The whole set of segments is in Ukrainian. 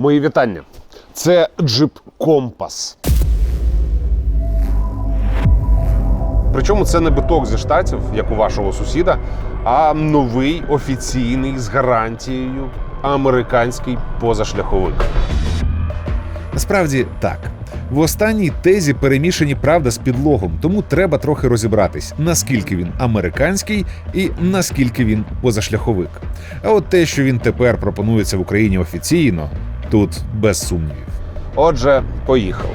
Мої вітання. Це джип Компас. Причому це не биток зі штатів, як у вашого сусіда, а новий офіційний з гарантією американський позашляховик. Насправді так. В останній тезі перемішані правда з підлогом, тому треба трохи розібратись, наскільки він американський і наскільки він позашляховик. А от те, що він тепер пропонується в Україні офіційно, тут без сумнівів. Отже, поїхали.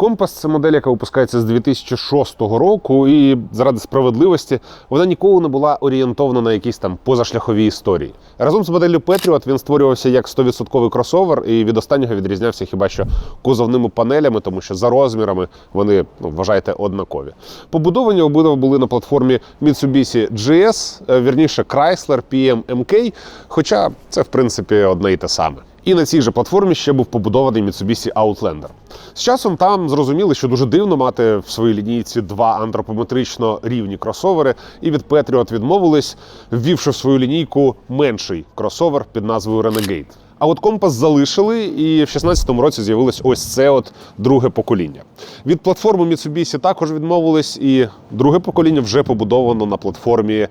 Компас це модель, яка випускається з 2006 року, і заради справедливості вона ніколи не була орієнтована на якісь там позашляхові історії. Разом з моделлю Patriot він створювався як 100% кросовер, і від останнього відрізнявся хіба що кузовними панелями, тому що за розмірами вони ну, вважайте однакові. Побудовані обидва були на платформі Mitsubishi GS, е, вірніше Chrysler PM хоча це в принципі одне і те саме. І на цій же платформі ще був побудований Mitsubishi Outlander. З часом там зрозуміли, що дуже дивно мати в своїй лінійці два антропометрично рівні кросовери, і від Patriot відмовились, ввівши в свою лінійку менший кросовер під назвою Renegade. А от компас залишили, і в 16-му році з'явилось ось це от друге покоління. Від платформи Mitsubishi також відмовились, і друге покоління вже побудовано на платформі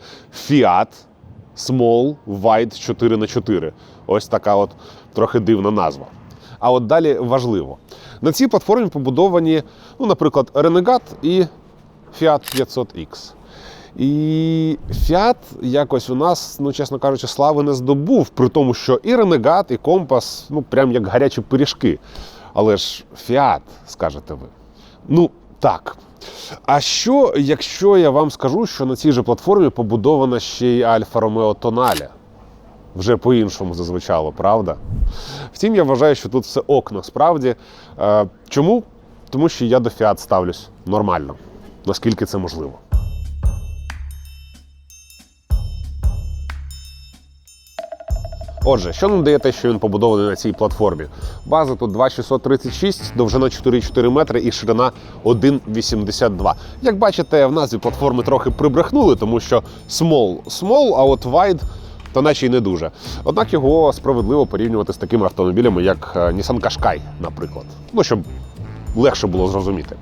Fiat Small Wide 4 х 4 Ось така от трохи дивна назва. А от далі важливо. На цій платформі побудовані, ну, наприклад, Renegade і Fiat 500X. І Fiat якось у нас, ну чесно кажучи, слави не здобув, при тому, що і Renegade, і Компас, ну прям як гарячі пиріжки. Але ж Fiat, скажете ви. Ну, так. А що, якщо я вам скажу, що на цій же платформі побудована ще й Альфа Ромео Тоналя? Вже по-іншому зазвучало, правда? Втім, я вважаю, що тут все ок насправді. Е, Чому? Тому що я до фіат ставлюсь нормально, наскільки це можливо. Отже, що нам дає те, що він побудований на цій платформі? База тут 2636, довжина 4,4 метри і ширина 1,82. Як бачите, в назві платформи трохи прибрехнули, тому що small small, а от wide то наче й не дуже. Однак його справедливо порівнювати з такими автомобілями, як е, Nissan Qashqai, наприклад. Ну, щоб легше було зрозуміти.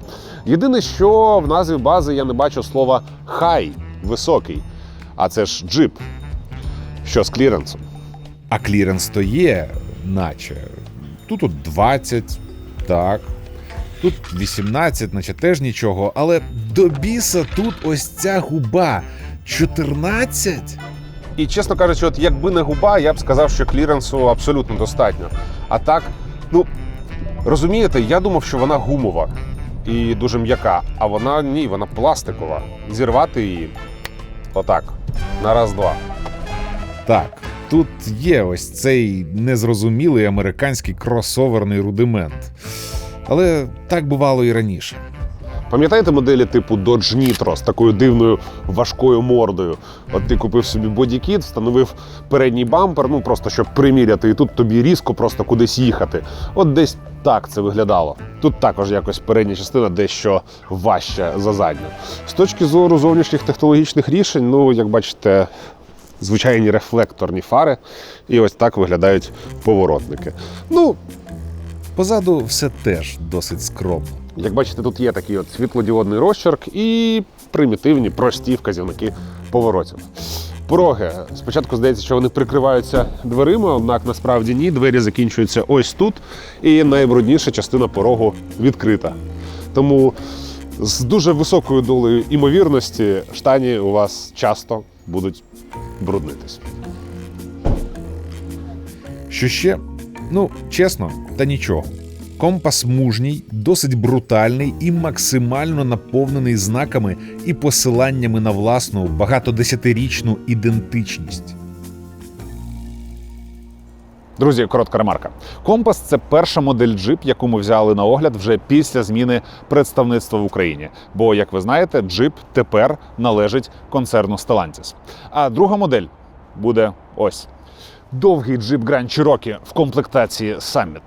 Єдине, що в назві бази я не бачу слова high, високий, а це ж джип. Що з кліренсом? А кліренс то є, наче. Тут от 20, так. Тут 18, наче теж нічого. Але до біса тут ось ця губа 14. І чесно кажучи, от якби не губа, я б сказав, що кліренсу абсолютно достатньо. А так, ну розумієте, я думав, що вона гумова і дуже м'яка, а вона ні, вона пластикова. Зірвати її отак, на раз-два. Так, тут є ось цей незрозумілий американський кросоверний рудимент. Але так бувало і раніше. Пам'ятаєте моделі типу Dodge Nitro з такою дивною важкою мордою? От ти купив собі бодікіт, встановив передній бампер, ну просто щоб приміряти, і тут тобі різко просто кудись їхати. От десь так це виглядало. Тут також якось передня частина дещо важча за задню. З точки зору зовнішніх технологічних рішень, ну як бачите. Звичайні рефлекторні фари, і ось так виглядають поворотники. Ну, Позаду все теж досить скромно. Як бачите, тут є такий от світлодіодний розчерк і примітивні, прості вказівники поворотів. Пороги. Спочатку здається, що вони прикриваються дверима, однак насправді ні. Двері закінчуються ось тут, і найбрудніша частина порогу відкрита. Тому з дуже високою долею імовірності штані у вас часто будуть бруднитись. Що ще? Ну, чесно, та нічого. Компас мужній, досить брутальний і максимально наповнений знаками і посиланнями на власну багатодесятирічну ідентичність. Друзі, коротка ремарка. Компас це перша модель джип, яку ми взяли на огляд вже після зміни представництва в Україні. Бо, як ви знаєте, джип тепер належить концерну Stellantis. А друга модель буде ось довгий джип Grand Cherokee в комплектації Summit.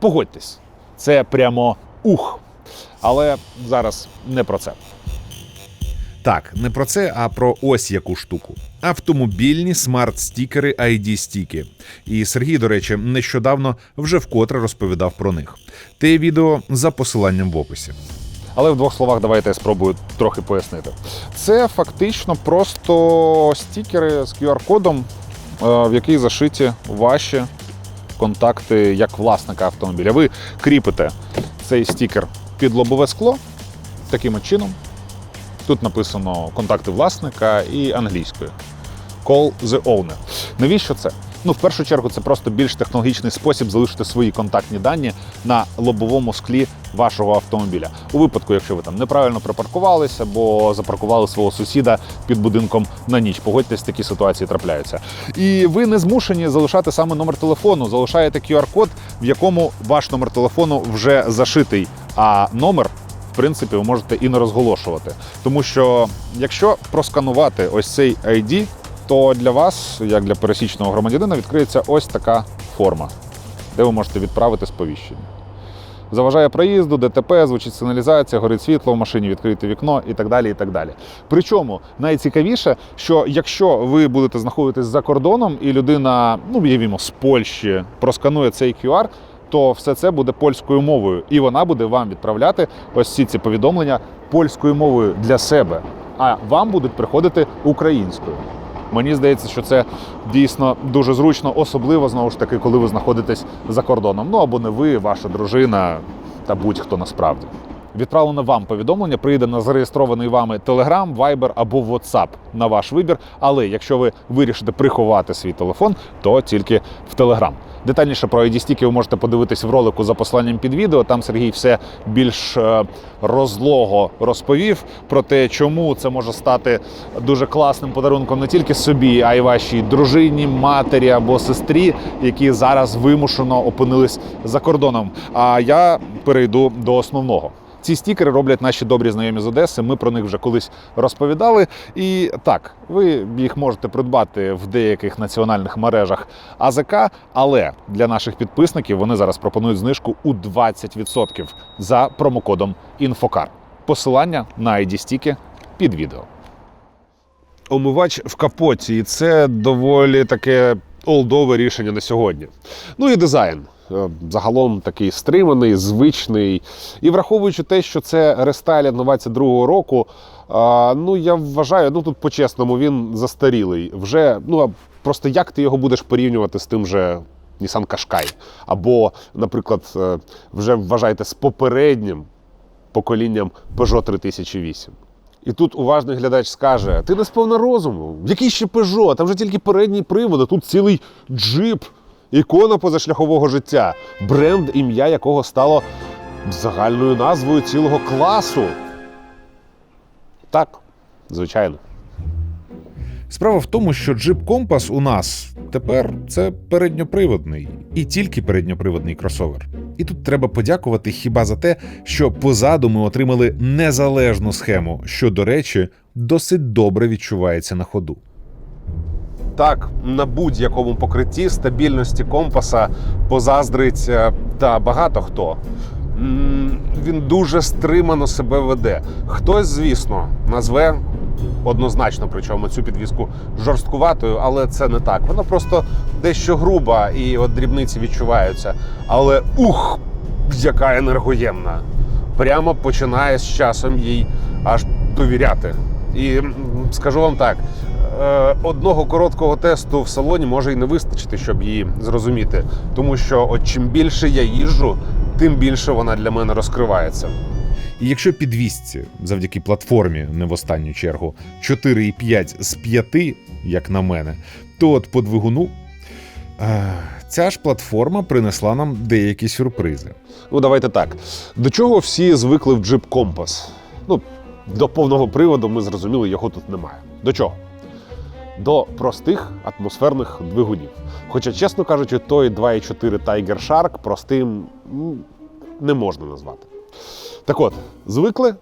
Погодьтесь, Це прямо ух. Але зараз не про це. Так, не про це, а про ось яку штуку. Автомобільні смарт-стікери ID-стіки. І Сергій, до речі, нещодавно вже вкотре розповідав про них. Те відео за посиланням в описі. Але в двох словах давайте я спробую трохи пояснити. Це фактично просто стікери з QR-кодом, е, в який зашиті ваші контакти як власника автомобіля. Ви кріпите цей стікер під лобове скло таким чином. Тут написано контакти власника і англійською. Call the owner. Навіщо це? Ну, в першу чергу, це просто більш технологічний спосіб залишити свої контактні дані на лобовому склі вашого автомобіля. У випадку, якщо ви там неправильно припаркувалися або запаркували свого сусіда під будинком на ніч. Погодьтесь, такі ситуації трапляються. І ви не змушені залишати саме номер телефону, залишаєте QR-код, в якому ваш номер телефону вже зашитий, а номер в принципі, ви можете і не розголошувати. Тому що якщо просканувати ось цей ID, то для вас, як для пересічного громадянина, відкриється ось така форма, де ви можете відправити сповіщення. Заважає проїзду, ДТП, звучить сигналізація, горить світло в машині, відкрите вікно і так далі. і так далі. Причому найцікавіше, що якщо ви будете знаходитись за кордоном і людина, ну уявімо, з Польщі просканує цей QR, то все це буде польською мовою, і вона буде вам відправляти ось всі ці повідомлення польською мовою для себе, а вам будуть приходити українською. Мені здається, що це дійсно дуже зручно, особливо знову ж таки, коли ви знаходитесь за кордоном. Ну або не ви, ваша дружина та будь-хто насправді. Відправлене вам повідомлення прийде на зареєстрований вами Telegram, Viber або WhatsApp на ваш вибір. Але якщо ви вирішите приховати свій телефон, то тільки в Telegram. Детальніше про ID-стіки ви можете подивитись в ролику за посиланням під відео. Там Сергій все більш е, розлого розповів про те, чому це може стати дуже класним подарунком не тільки собі, а й вашій дружині, матері або сестрі, які зараз вимушено опинились за кордоном. А я перейду до основного. Ці стікери роблять наші добрі знайомі з Одеси. Ми про них вже колись розповідали. І так, ви їх можете придбати в деяких національних мережах АЗК, але для наших підписників вони зараз пропонують знижку у 20% за промокодом Інфокар. Посилання на ID-стіки під відео. омивач в капоті, і це доволі таке олдове рішення на сьогодні. Ну і дизайн. Е, Загалом такий стриманий, звичний. І враховуючи те, що це рестайлінг 22-го року, ну я вважаю, ну тут по-чесному, він застарілий. Вже ну а просто як ти його будеш порівнювати з тим же Nissan Qashqai? Або, наприклад, е, вже вважайте з попереднім поколінням Peugeot 3008. І тут уважний глядач скаже: ти не сповна розуму. Який ще Peugeot? Там вже тільки передній привод, а тут цілий джип, ікона позашляхового життя, бренд, ім'я якого стало загальною назвою цілого класу. Так, звичайно. Справа в тому, що джип Компас у нас тепер це передньоприводний і тільки передньоприводний кросовер. І тут треба подякувати хіба за те, що позаду ми отримали незалежну схему, що, до речі, досить добре відчувається на ходу. Так, на будь-якому покритті стабільності компаса позаздрить е, та багато хто. Він дуже стримано себе веде. Хтось, звісно, назве однозначно, причому цю підвіску жорсткуватою, але це не так. Вона просто дещо груба і от дрібниці відчуваються. Але ух, яка енергоємна! Прямо починає з часом їй аж довіряти. І скажу вам так: одного короткого тесту в салоні може і не вистачити, щоб її зрозуміти. Тому що от чим більше я їжджу, тим більше вона для мене розкривається. І якщо підвісці, завдяки платформі, не в останню чергу, 4,5 з 5, як на мене, то от по двигуну. е, Ця ж платформа принесла нам деякі сюрпризи. Ну, давайте так. До чого всі звикли в джип компас? Ну, до повного приводу ми зрозуміли, його тут немає. До чого? До простих атмосферних двигунів. Хоча, чесно кажучи, той 2.4 Tiger Shark простим не можна назвати. Так от, звикли,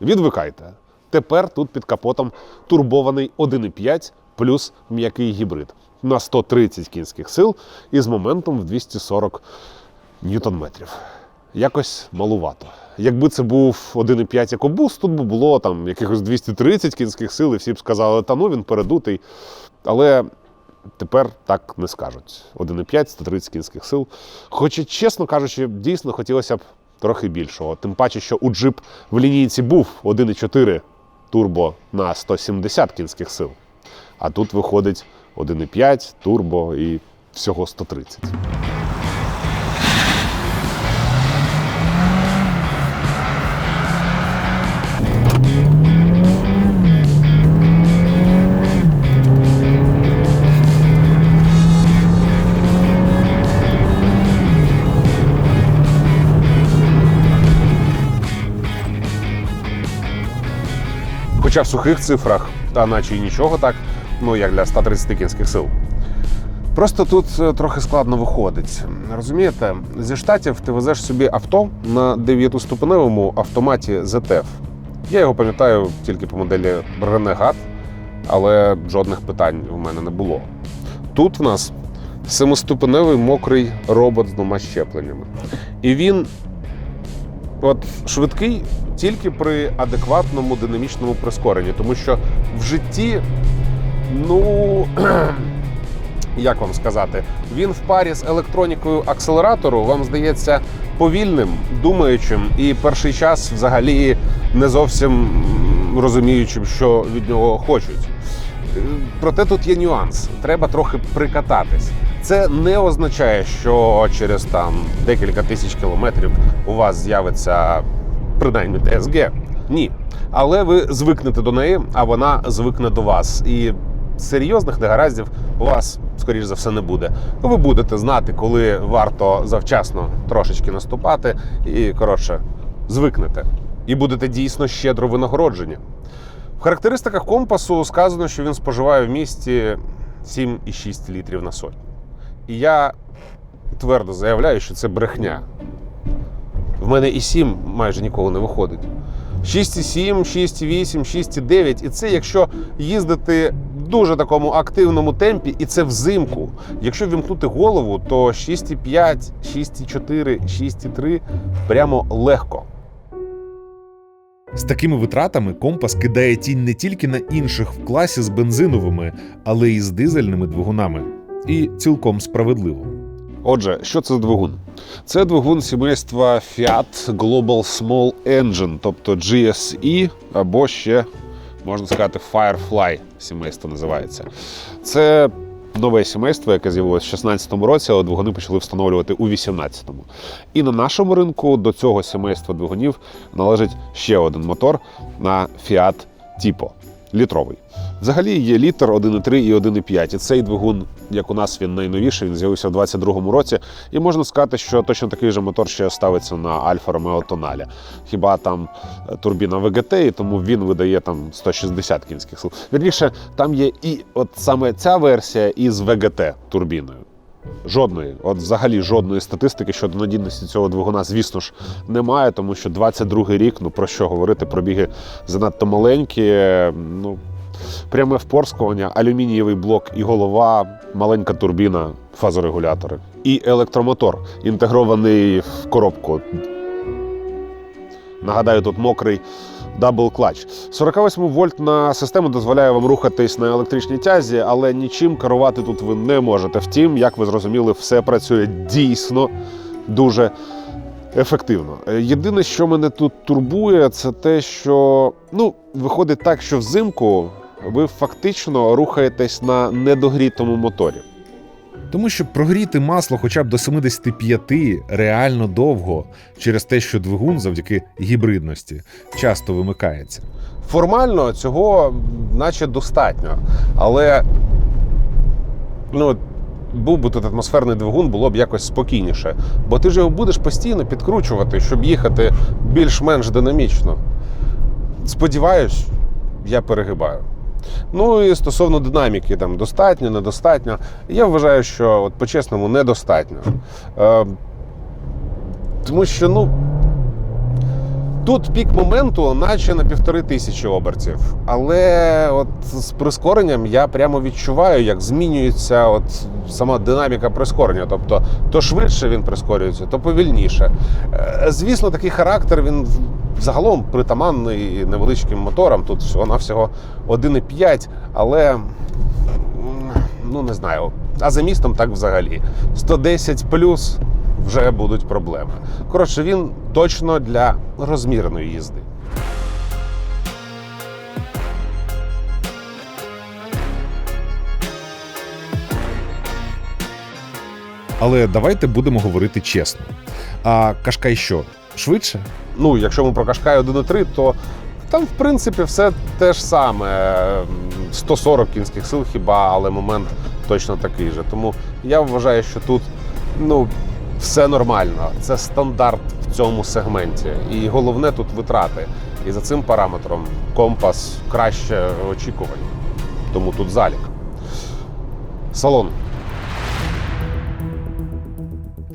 відвикайте. Тепер тут під капотом турбований 1.5 плюс м'який гібрид на 130 кінських сил і з моментом в 240 ньютон-метрів. Якось малувато. Якби це був 1,5 екобус, тут би було там якихось 230 кінських сил, і всі б сказали, та ну він передутий. Але тепер так не скажуть. 1,5, 130 кінських сил. Хоча, чесно кажучи, дійсно хотілося б трохи більшого. Тим паче, що у джип в лінійці був 1,4 турбо на 170 кінських сил. А тут виходить 1,5 турбо і всього 130. Хоча в сухих цифрах, та наче і нічого так, ну як для 130 кінських сил. Просто тут е, трохи складно виходить. Розумієте, зі штатів ти везеш собі авто на 9-ступеневому автоматі ZF. Я його пам'ятаю тільки по моделі Renegade, але жодних питань в мене не було. Тут в нас семиступеневий мокрий робот з двома щепленнями. І він от швидкий тільки при адекватному динамічному прискоренні, тому що в житті, ну як вам сказати, він в парі з електронікою акселератору вам здається повільним, думаючим, і перший час взагалі не зовсім розуміючим, що від нього хочуть. Проте тут є нюанс. Треба трохи прикататись. Це не означає, що через там декілька тисяч кілометрів у вас з'явиться принаймні ТСГ. Ні. Але ви звикнете до неї, а вона звикне до вас. І серйозних негараздів у вас, скоріш за все, не буде. Ви будете знати, коли варто завчасно трошечки наступати, і коротше, звикнете. І будете дійсно щедро винагороджені. В характеристиках компасу сказано, що він споживає в місті 7,6 літрів на сотню. І я твердо заявляю, що це брехня. В мене і 7 майже ніколи не виходить. 6,7, 6,8, 6,9. І це якщо їздити в дуже такому активному темпі, і це взимку. Якщо вімкнути голову, то 6,5, 6,4, 6,3 прямо легко. З такими витратами компас кидає тінь не тільки на інших в класі з бензиновими, але й з дизельними двигунами. І цілком справедливо. Отже, що це за двигун? Це двигун сімейства Fiat Global Small Engine, тобто GSE, або ще можна сказати Firefly сімейство називається. Це нове сімейство, яке з'явилося в 2016 році, але двигуни почали встановлювати у 2018. І на нашому ринку до цього сімейства двигунів належить ще один мотор на Fiat Tipo. Літровий. Взагалі є літр 1,3 і 1,5. І цей двигун, як у нас він найновіший, він з'явився в 22-му році. І можна сказати, що точно такий же мотор ще ставиться на Альфа Ромео Тоналі. Хіба там е, турбіна ВГТ, і тому він видає там 160 кінських сил. Вірніше, там є і от саме ця версія із ВГТ турбіною. Жодної, от взагалі жодної статистики щодо надійності цього двигуна, звісно ж, немає, тому що 22-й рік, ну про що говорити, пробіги занадто маленькі. Ну, пряме впорскування, алюмінієвий блок і голова, маленька турбіна, фазорегулятори. І електромотор інтегрований в коробку. Нагадаю, тут мокрий дабл клач. 48 вольтна система дозволяє вам рухатись на електричній тязі, але нічим керувати тут ви не можете. Втім, як ви зрозуміли, все працює дійсно дуже ефективно. Єдине, що мене тут турбує, це те, що ну, виходить так, що взимку ви фактично рухаєтесь на недогрітому моторі. Тому що прогріти масло хоча б до 75 реально довго через те, що двигун завдяки гібридності часто вимикається. Формально цього наче достатньо. Але ну, був би тут атмосферний двигун, було б якось спокійніше. Бо ти ж його будеш постійно підкручувати, щоб їхати більш-менш динамічно. Сподіваюсь, я перегибаю. Ну і стосовно динаміки, там достатньо, недостатньо. Я вважаю, що от по-чесному недостатньо. Е, тому що, ну. Тут пік моменту, наче на півтори тисячі обертів. Але от з прискоренням я прямо відчуваю, як змінюється от сама динаміка прискорення. Тобто, то швидше він прискорюється, то повільніше. Е, Звісно, такий характер він загалом притаманний невеличким моторам. Тут всього-навсього 1,5, але ну не знаю. А за містом так взагалі. 110 плюс вже будуть проблеми. Коротше, він точно для розмірної їзди. Але давайте будемо говорити чесно. А Кашкай що? Швидше? Ну, якщо ми про Кашкай 1.3, то там, в принципі, все те ж саме. 140 кінських сил хіба, але момент точно такий же. Тому я вважаю, що тут ну, все нормально. Це стандарт в цьому сегменті. І головне тут витрати. І за цим параметром компас краще очікувань. Тому тут залік. Салон.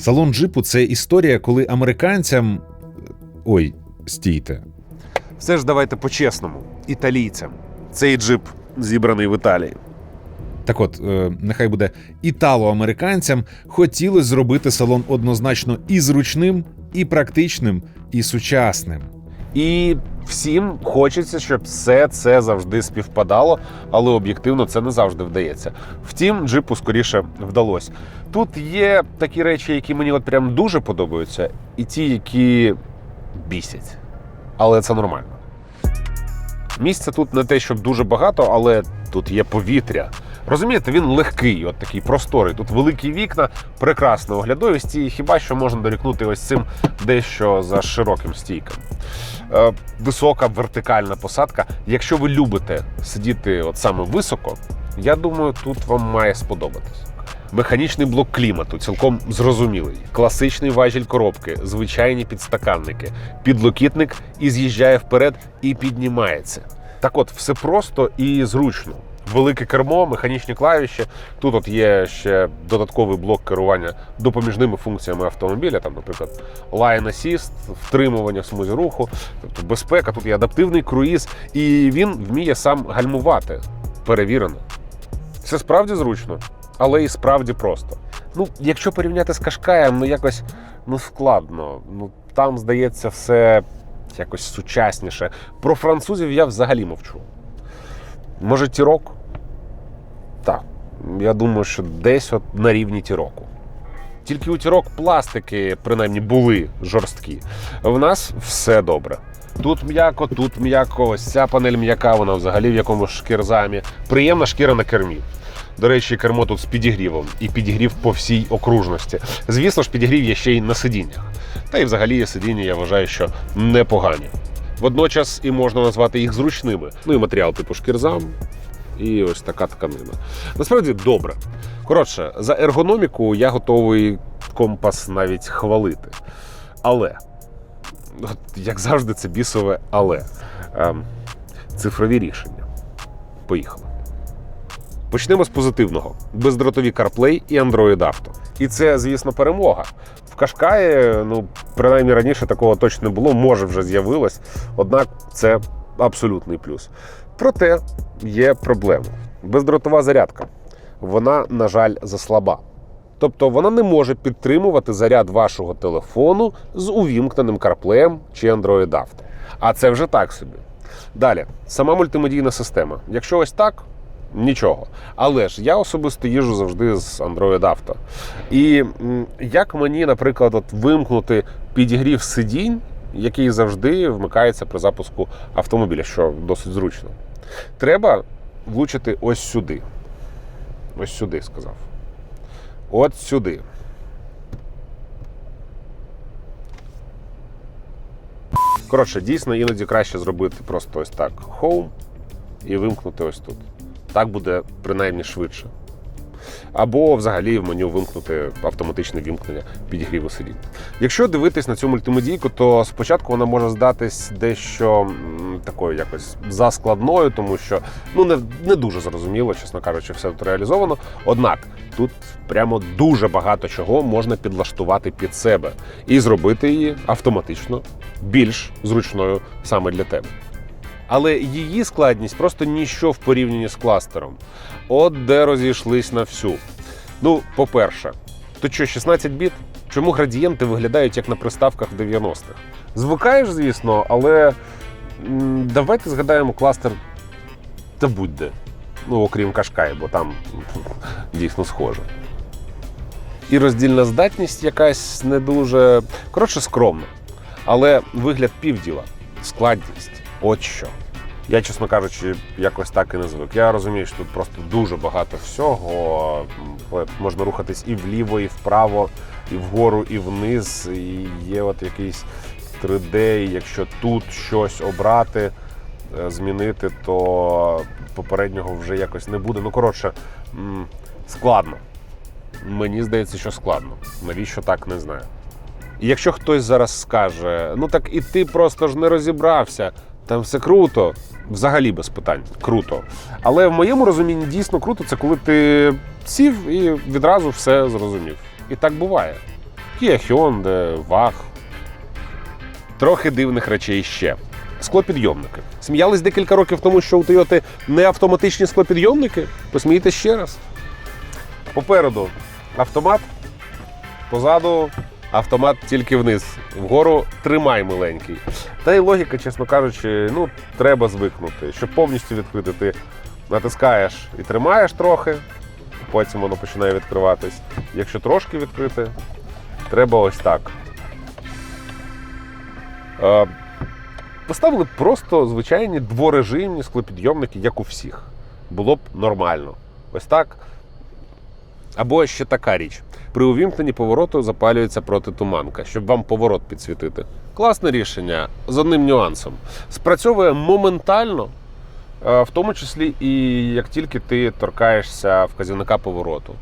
Салон джипу це історія, коли американцям. Ой, стійте. Все ж давайте по-чесному. Італійцям. Цей джип зібраний в Італії. Так от, е, нехай буде італо-американцям хотілося зробити салон однозначно і зручним, і практичним, і сучасним. І всім хочеться, щоб все це завжди співпадало, але об'єктивно це не завжди вдається. Втім, джипу скоріше вдалося. Тут є такі речі, які мені от прям дуже подобаються, і ті, які бісять. Але це нормально. Місця тут не те, щоб дуже багато, але тут є повітря. Розумієте, він легкий, от такий просторий. Тут великі вікна, прекрасна оглядовість, і хіба що можна дорікнути ось цим дещо за широким стійком. Е, висока вертикальна посадка. Якщо ви любите сидіти от саме високо, я думаю, тут вам має сподобатись. Механічний блок клімату цілком зрозумілий. Класичний важіль коробки, звичайні підстаканники, підлокітник і з'їжджає вперед і піднімається. Так от, все просто і зручно. Велике кермо, механічні клавіші. Тут от є ще додатковий блок керування допоміжними функціями автомобіля, там, наприклад, Line Assist, втримування в смузі руху, тобто безпека. Тут є адаптивний круїз, і він вміє сам гальмувати. Перевірено. Це справді зручно, але і справді просто. Ну, якщо порівняти з Кашкаєм, ну якось ну складно. Ну там здається все якось сучасніше. Про французів я взагалі мовчу. Може, тірок? Я думаю, що десь от на рівні тіроку. Тільки у тірок пластики, принаймні, були жорсткі. В нас все добре. Тут м'яко, тут м'яко, ось ця панель м'яка, вона взагалі в якомусь шкірзамі. Приємна шкіра на кермі. До речі, кермо тут з підігрівом і підігрів по всій окружності. Звісно ж, підігрів є ще й на сидіннях. Та й взагалі сидіння, я вважаю, що непогані. Водночас і можна назвати їх зручними. Ну і матеріал типу шкірзам, і ось така тканина. Насправді добре. Коротше, за ергономіку я готовий компас навіть хвалити. Але, от, як завжди, це бісове але. Ем, цифрові рішення. Поїхали. Почнемо з позитивного: бездротові CarPlay і Android Auto. І це, звісно, перемога. В Кашкаї, ну, принаймні раніше такого точно не було, може вже з'явилось. Однак це абсолютний плюс. Проте є проблема. Бездротова зарядка. Вона, на жаль, заслаба. Тобто вона не може підтримувати заряд вашого телефону з увімкненим CarPlay чи Android Auto. А це вже так собі. Далі, сама мультимедійна система. Якщо ось так, нічого. Але ж я особисто їжджу завжди з Android Auto. І як мені, наприклад, от вимкнути підігрів сидінь, який завжди вмикається при запуску автомобіля, що досить зручно. Треба влучити ось сюди. Ось сюди сказав. От сюди. Коротше, дійсно іноді краще зробити просто ось так Home і вимкнути ось тут. Так буде принаймні швидше. Або взагалі в меню вимкнути автоматичне вімкнення підігріву сидінь. Якщо дивитись на цю мультимедійку, то спочатку вона може здатись дещо такою якось заскладною, тому що ну не, не дуже зрозуміло, чесно кажучи, все тут реалізовано. Однак тут прямо дуже багато чого можна підлаштувати під себе і зробити її автоматично більш зручною саме для тебе. Але її складність просто ніщо в порівнянні з кластером. От де розійшлись на всю. Ну, по-перше, то що, 16 біт? Чому градієнти виглядають як на приставках в 90-х? Звикаєш, звісно, але давайте згадаємо кластер та будь-де. Ну, окрім Кашкай, бо там дійсно схоже. І роздільна здатність якась не дуже коротше скромна. Але вигляд півділа, складність от що. Я, чесно кажучи, якось так і не звик. Я розумію, що тут просто дуже багато всього. Можна рухатись і вліво, і вправо, і вгору, і вниз. І є от якийсь 3D, і якщо тут щось обрати, е, змінити, то попереднього вже якось не буде. Ну, коротше, складно. Мені здається, що складно. Навіщо так не знаю. І якщо хтось зараз скаже, ну так і ти просто ж не розібрався, там все круто, взагалі без питань, круто. Але в моєму розумінні дійсно круто це коли ти сів і відразу все зрозумів. І так буває. Kia Hyundai, VAG. Трохи дивних речей ще. Склопідйомники. Сміялись декілька років тому, що у Toyota не автоматичні склопідйомники. Посмійте ще раз. Попереду автомат, позаду автомат тільки вниз. Вгору тримай миленький. Та й логіка, чесно кажучи, ну, треба звикнути. Щоб повністю відкрити, ти натискаєш і тримаєш трохи, потім воно починає відкриватись. Якщо трошки відкрити, треба ось так. Е, Поставили просто звичайні дворежимні склопідйомники, як у всіх. Було б нормально. Ось так. Або ще така річ. При увімкненні повороту запалюється протитуманка, щоб вам поворот підсвітити. Класне рішення з одним нюансом. Спрацьовує моментально, е, в тому числі і як тільки ти торкаєшся вказівника повороту.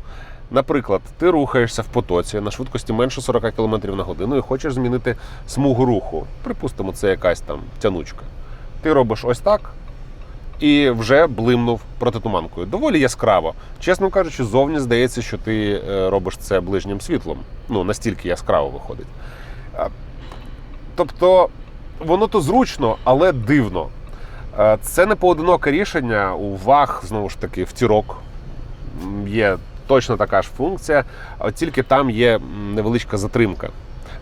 Наприклад, ти рухаєшся в потоці на швидкості менше 40 км на годину і хочеш змінити смугу руху. Припустимо, це якась там тянучка. Ти робиш ось так, і вже блимнув протитуманкою. Доволі яскраво. Чесно кажучи, зовні здається, що ти е, робиш це ближнім світлом. Ну, настільки яскраво виходить. Тобто, воно то зручно, але дивно. Е, Це не поодиноке рішення. У ВАГ, знову ж таки, в тірок є точно така ж функція, а тільки там є невеличка затримка.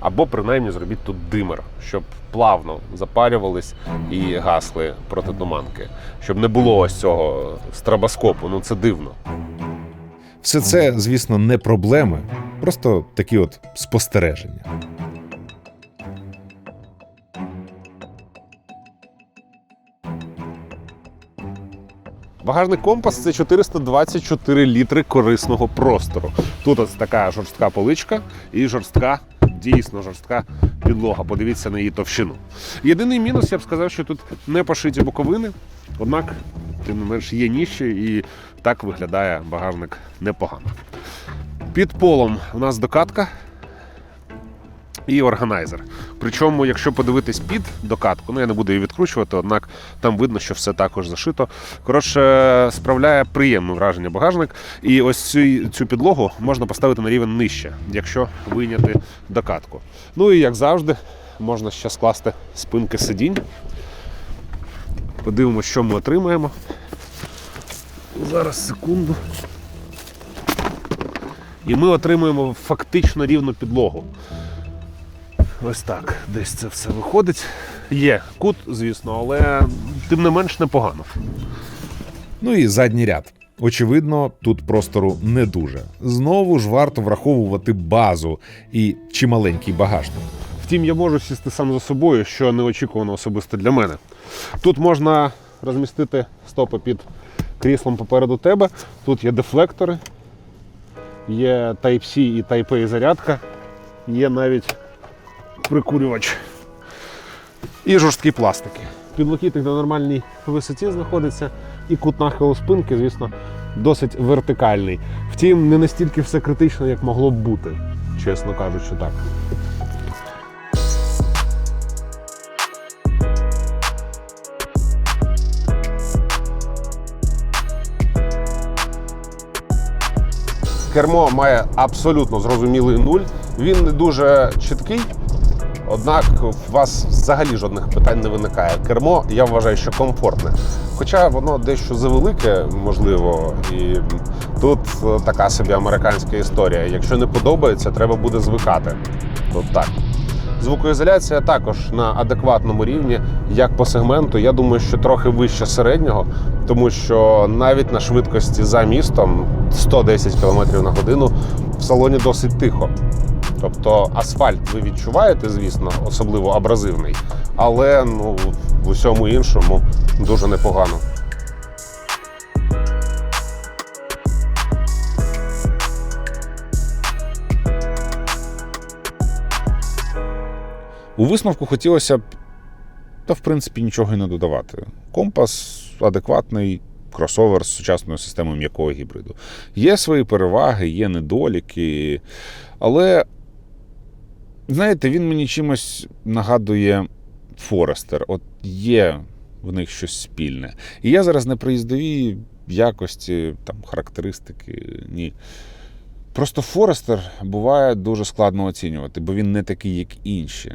Або принаймні зробіть тут димер, щоб плавно запалювались і гасли протитуманки, щоб не було ось цього страбоскопу. Ну це дивно. Все це, звісно, не проблеми, просто такі от спостереження. Багажний компас це 424 літри корисного простору. Тут ось така жорстка поличка і жорстка, дійсно жорстка підлога. Подивіться на її товщину. Єдиний мінус, я б сказав, що тут не пошиті боковини, однак, тим не менш, є ніші і так виглядає багажник непогано. Під полом у нас докатка і органайзер. Причому, якщо подивитись під докатку, ну я не буду її відкручувати, однак там видно, що все також зашито. Коротше, справляє приємне враження багажник. І ось цю, цю підлогу можна поставити на рівень нижче, якщо вийняти докатку. Ну і як завжди, можна ще скласти спинки сидінь. Подивимося, що ми отримаємо. Зараз секунду. І ми отримуємо фактично рівну підлогу. Ось так, десь це все виходить. Є кут, звісно, але тим не менш непогано. Ну і задній ряд. Очевидно, тут простору не дуже. Знову ж варто враховувати базу і чималенький багажник. Втім, я можу сісти сам за собою, що неочікувано особисто для мене. Тут можна розмістити стопи під кріслом попереду тебе. Тут є дефлектори, є Type-C і Type-A зарядка, є навіть прикурювач і жорсткі пластики. Підлокітник на нормальній висоті знаходиться, і кут нахилу спинки, звісно, досить вертикальний. Втім, не настільки все критично, як могло б бути, чесно кажучи, так. Кермо має абсолютно зрозумілий нуль. Він не дуже чіткий, однак у вас взагалі жодних питань не виникає. Кермо я вважаю, що комфортне. Хоча воно дещо завелике, можливо, і тут е, така собі американська історія. Якщо не подобається, треба буде звикати. От так. Звукоізоляція також на адекватному рівні, як по сегменту. Я думаю, що трохи вище середнього, тому що навіть на швидкості за містом 110 км на годину в салоні досить тихо. Тобто асфальт ви відчуваєте, звісно, особливо абразивний, але ну, в усьому іншому дуже непогано. У висновку хотілося б, та в принципі нічого й не додавати. Компас адекватний кросовер з сучасною системою м'якого гібриду. Є свої переваги, є недоліки, але знаєте, він мені чимось нагадує Форестер. От є в них щось спільне. І я зараз не про їздові якості, там, характеристики, ні. Просто Форестер буває дуже складно оцінювати, бо він не такий, як інші.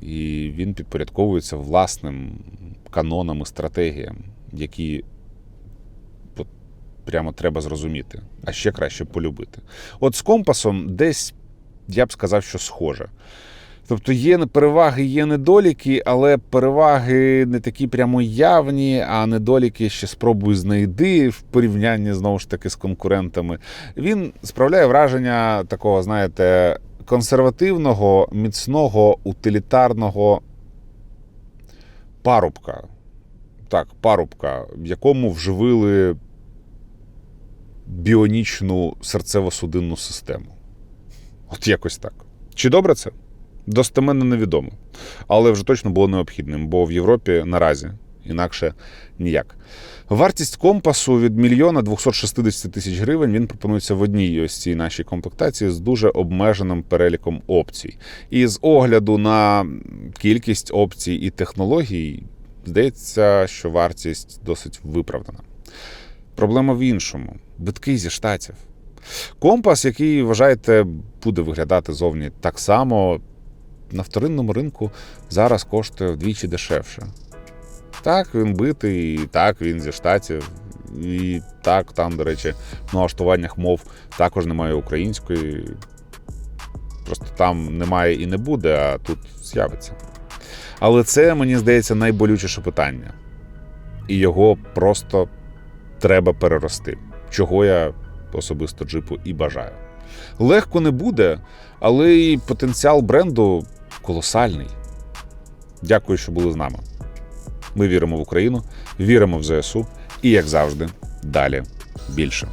І він підпорядковується власним канонам і стратегіям, які прямо треба зрозуміти, а ще краще полюбити. От з компасом десь я б сказав, що схоже. Тобто є переваги, є недоліки, але переваги не такі прямо явні, а недоліки ще спробуй знайди в порівнянні знову ж таки з конкурентами. Він справляє враження такого, знаєте, консервативного, міцного, утилітарного парубка. Так, парубка, в якому вживили біонічну серцево-судинну систему. От якось так. Чи добре це? Достеменно невідомо. Але вже точно було необхідним, бо в Європі наразі інакше ніяк. Вартість компасу від мільйона 260 тисяч гривень він пропонується в одній ось цій нашій комплектації з дуже обмеженим переліком опцій. І з огляду на кількість опцій і технологій, здається, що вартість досить виправдана. Проблема в іншому: битки зі штатів. Компас, який вважаєте, буде виглядати зовні так само, на вторинному ринку зараз коштує вдвічі дешевше. Так, він битий, і так він зі штатів, і так, там, до речі, в налаштуваннях мов також немає української. Просто там немає і не буде, а тут з'явиться. Але це, мені здається, найболючіше питання. І його просто треба перерости, чого я особисто джипу і бажаю. Легко не буде, але і потенціал бренду колосальний. Дякую, що були з нами. Ми віримо в Україну, віримо в ЗСУ і, як завжди, далі більше.